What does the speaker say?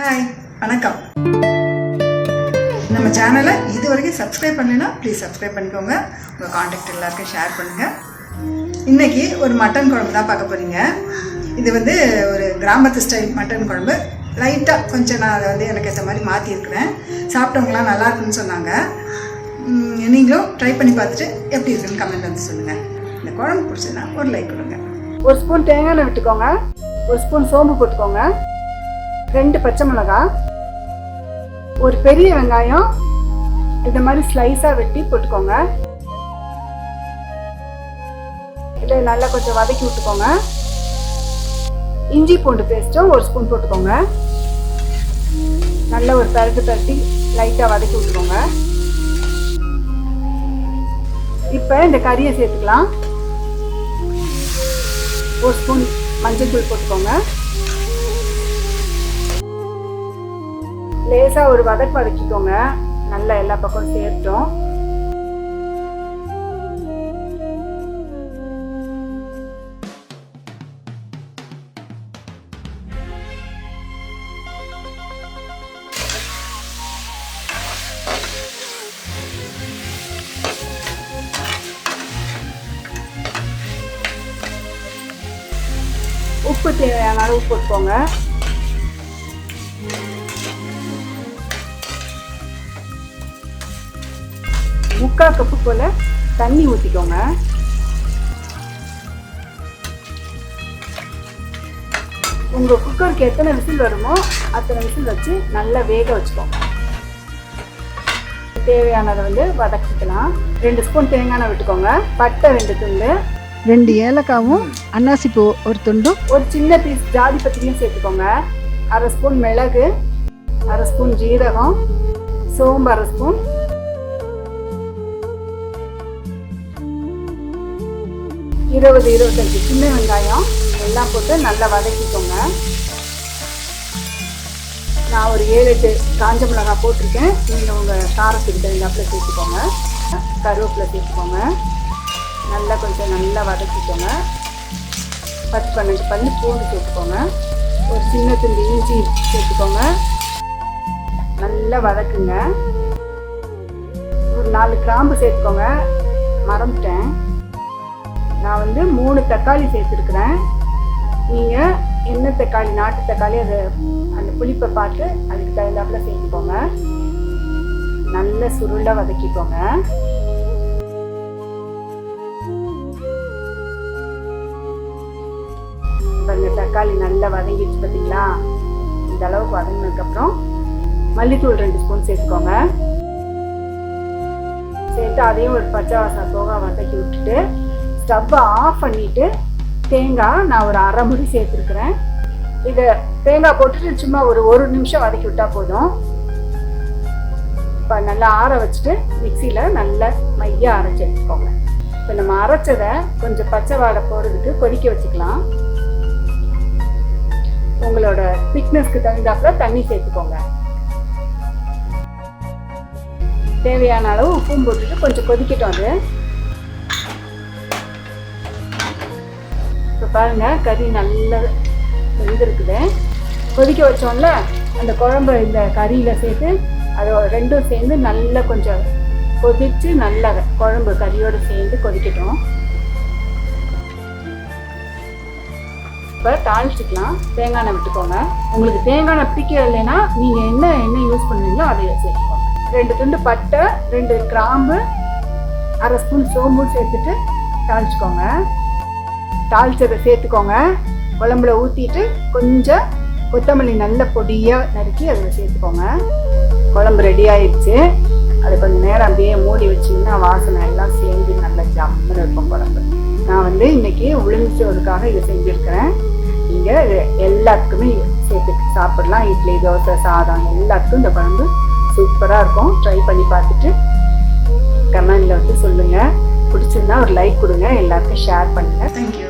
Hi வணக்கம். நம்ம சேனலை இது வரைக்கும் சப்ஸ்கிரைப் பண்ணலைன்னா ப்ளீஸ் சப்ஸ்கிரைப் பண்ணிக்கோங்க. உங்கள் காண்டாக்ட் எல்லாருக்கும் ஷேர் பண்ணுங்கள் இன்றைக்கி ஒரு மட்டன் குழம்பு தான் பார்க்க போகிறீங்க இது வந்து ஒரு கிராமத்து ஸ்டைல் மட்டன் குழம்பு. லைட்டாக கொஞ்சம் நான் அதை வந்து எனக்கு ஏற்ற மாதிரி மாற்றிருக்கிறேன் சாப்பிட்டவங்களாம் நல்லா இருக்குன்னு சொன்னாங்க. நீங்களும் ட்ரை பண்ணி பார்த்துட்டு எப்படி இருக்குன்னு கமெண்ட் வந்து சொல்லுங்கள் இந்த குழம்பு பிடிச்சதுன்னா ஒரு லைக் கொடுங்க. ஒரு ஸ்பூன் தேங்காய் விட்டுக்கோங்க. ஒரு ஸ்பூன் சோம்பு போட்டுக்கோங்க. ரெண்டு பச்சை மிளகாய் ஒரு பெரிய வெங்காயம் இந்த மாதிரி ஸ்லைஸாக வெட்டி போட்டுக்கோங்க. இதை நல்லா கொஞ்சம் வதக்கி விட்டுக்கோங்க. இஞ்சி பூண்டு பேஸ்ட்டும் ஒரு ஸ்பூன் போட்டுக்கோங்க. நல்ல ஒரு பரட்டு பரட்டி லைட்டாக வதக்கி விட்டுக்கோங்க. இப்போ இந்த கறியை சேர்த்துக்கலாம். ஒரு ஸ்பூன் மஞ்சள் தூள் போட்டுக்கோங்க. லேசாக ஒரு வதக்கு வதக்கிக்கோங்க. நல்லா எல்லா பக்கம் சேர்த்தோம். உப்பு தேவையான அளவு போட்டுக்கோங்க. முக்கால் கப்பு போல தண்ணி ஊற்றிக்கோங்க உங்கள் குக்கருக்கு எத்தனை விசில் வருமோ அத்தனை விசில் வச்சு நல்லா வேக வச்சுக்கோங்க. தேவையானதை வந்து வதக்கிக்கலாம். ரெண்டு ஸ்பூன் தேங்காய் விட்டுக்கோங்க. பட்டை ரெண்டு துண்டு. ரெண்டு ஏலக்காவும் அன்னாசிப்பூ ஒரு துண்டும். ஒரு சின்ன பீஸ் ஜாதி பத்திரியும் சேர்த்துக்கோங்க. அரை ஸ்பூன் மிளகு அரை ஸ்பூன் ஜீரகம் சோம்பு அரை ஸ்பூன் இருபது இருபத்தஞ்சி சின்ன வெங்காயம் எல்லாம் போட்டு நல்லா வதக்கிக்கோங்க. நான் ஒரு ஏழு எட்டு காஞ்ச மிளகாய் போட்டிருக்கேன். நீங்கள் உங்கள் காரத்துக்கு தகுந்தாப்பில் சேர்த்துக்கோங்க. கருவேப்பிலை சேர்த்துக்கோங்க. நல்லா கொஞ்சம் நல்லா வதக்கிக்கோங்க. பத்து பன்னெண்டு பல்லு பூண்டு சேர்த்துக்கோங்க. ஒரு சின்ன துண்டு இஞ்சி சேர்த்துக்கோங்க. நல்லா வதக்குங்க. ஒரு நாலு கிராம்பு சேர்த்துக்கோங்க. மறந்துட்டேன். நான் வந்து மூணு தக்காளி சேர்த்துருக்குறேன். நீங்கள் என்ன தக்காளி நாட்டு தக்காளி அது அந்த புளிப்பை பார்த்து அதுக்கு தகுந்தாப்புல சேர்த்துக்கோங்க. நல்ல சுருளை வதக்கிக்கோங்க. பாருங்க தக்காளி நல்லா வதங்கிடுச்சு பார்த்தீங்களா இந்த அளவுக்கு வதங்கினதுக்கப்புறம் மல்லித்தூள் ரெண்டு ஸ்பூன் சேர்த்துக்கோங்க. சேர்த்து அதையும் ஒரு பச்சை வாசம் போக வதக்கி விட்டுட்டு ஸ்டவ்வை ஆஃப் பண்ணிட்டு தேங்காய் நான் ஒரு அரை முடி சேர்த்துருக்குறேன். இதை தேங்காய் போட்டுட்டு சும்மா ஒரு ஒரு நிமிஷம் வதக்கி விட்டால் போதும். இப்போ நல்லா ஆற வச்சுட்டு மிக்சியில் நல்லா மையாக அரைச்சி எடுத்துக்கோங்க. இப்போ நம்ம அரைச்சதை கொஞ்சம் பச்சை வாடை போகிறதுக்கு கொதிக்க வச்சுக்கலாம். உங்களோட திக்னஸ்க்கு தகுந்தாப்புல தண்ணி சேர்த்துக்கோங்க. தேவையான அளவு உப்பும் போட்டுட்டு கொஞ்சம் கொதிக்கட்டும் அது. பாருங்க கறி நல்லா வெந்திருக்குது. கொதிக்க வச்சோம்ல அந்த குழம்பு இந்த கறியில் சேர்த்து அது ரெண்டும் சேர்ந்து நல்லா கொஞ்சம் கொதித்து நல்லா குழம்பு கறியோடு சேர்ந்து கொதிக்கட்டும். இப்போ தாளிச்சிக்கலாம். தேங்காய் எண்ணெய் விட்டுக்கோங்க. உங்களுக்கு தேங்காய் எண்ணெய் பிடிக்க இல்லைன்னா நீங்கள் என்ன எண்ணெய் யூஸ் பண்ணுவீங்களோ அதை சேர்த்துக்கோங்க ரெண்டு துண்டு பட்டை ரெண்டு கிராம்பு அரை ஸ்பூன் சோம்பு சேர்த்துட்டு தாளிச்சுக்கோங்க. தாளிச்சதை சேர்த்துக்கோங்க. குழம்புல ஊற்றிட்டு கொஞ்சம் கொத்தமல்லி நல்ல பொடியாக நறுக்கி அதில் சேர்த்துக்கோங்க. குழம்பு ரெடி ஆயிடுச்சு. அது கொஞ்சம் நேரம் அப்படியே மூடி வச்சிங்கன்னா வாசனை எல்லாம் சேர்ந்து நல்லா ஜம்முன்னு இருக்கும் குழம்பு. நான் வந்து இன்னைக்கு உளுந்து சோறுக்காக இதை செஞ்சுருக்கிறேன். நீங்கள் எல்லாத்துக்குமே சேர்த்து சாப்பிடலாம். இட்லி தோசை சாதம் எல்லாத்துக்கும் இந்த குழம்பு சூப்பராக இருக்கும். ட்ரை பண்ணி பார்த்துட்டு கமெண்டில் வந்து சொல்லுங்கள் பிடிச்சிருந்தா ஒரு லைக் கொடுங்க. எல்லாருக்கும் ஷேர் பண்ணுங்கள் தேங்க்யூ